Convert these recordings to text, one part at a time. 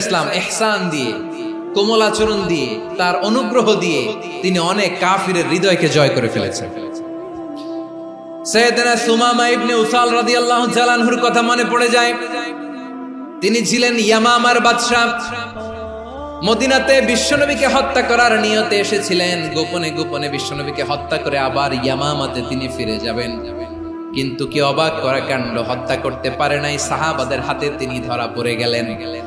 ইসলাম এহসান দিয়ে, কোমল আচরণ দিয়ে, তার অনুগ্রহ দিয়ে তিনি অনেক কাফিরের হৃদয়কে জয় করে ফেলেছেন। তিনি ছিলেন মদিনাতে বিশ্বনবীকে হত্যা করার নিয়তে এসেছিলেন, গোপনে গোপনে বিশ্বনবীকে হত্যা করে আবার ইয়ামামাতে তিনি ফিরে যাবেন। কিন্তু কি অবাক করা কাণ্ড হত্যা করতে পারে নাই, সাহাবাদের হাতে তিনি ধরা পড়ে গেলেন গেলেন।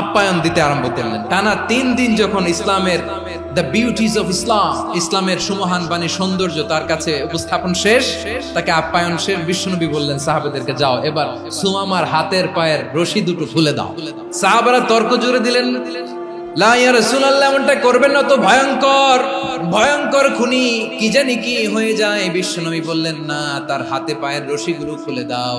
আপ্যায়ন দিতে আরম্ভ করলেন। টানা তিন দিন যখন ইসলামের দ্য বিউটিজ অফ ইসলাম ইসলামের সুমহান বাণী সৌন্দর্য তার কাছে উপস্থাপন শেষ, তাকে আপ্যায়ন শেষ, বিশ্বনবী বললেন, সাহাবেদেরকে যাও, এবার সুমামার হাতের পায়ের রশি দুটো ফুলে দাও। সাহাবারা তর্ক জুড়ে দিলেন করবেন না তো ভয়ঙ্কর ভয়ঙ্কর খুনি, কি কি হয়ে যায়? বললেন, না, তার হাতে পায়ের রশি রশিগুলো খুলে দাও।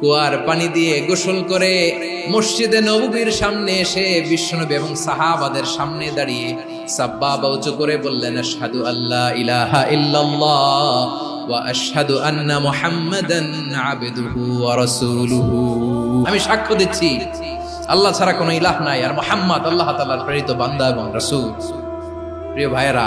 কুয়ার পানি দিয়ে গোসল করে মসজিদে নববীর সামনে এসে বিশ্বনবী এবং সাহাবাদের সামনে দাঁড়িয়ে সাব্বা উঁচু করে বললেন, আশহাদু আল্লাহ ইলাহা ইল্লাল্লাহ আমি সাক্ষ্য দিচ্ছি, আল্লাহ ছাড়া কোনো ইলাহ নাই আর মুহাম্মদ আল্লাহ তাআলার প্রেরিত বান্দা এবং রাসূল। প্রিয় ভাইরা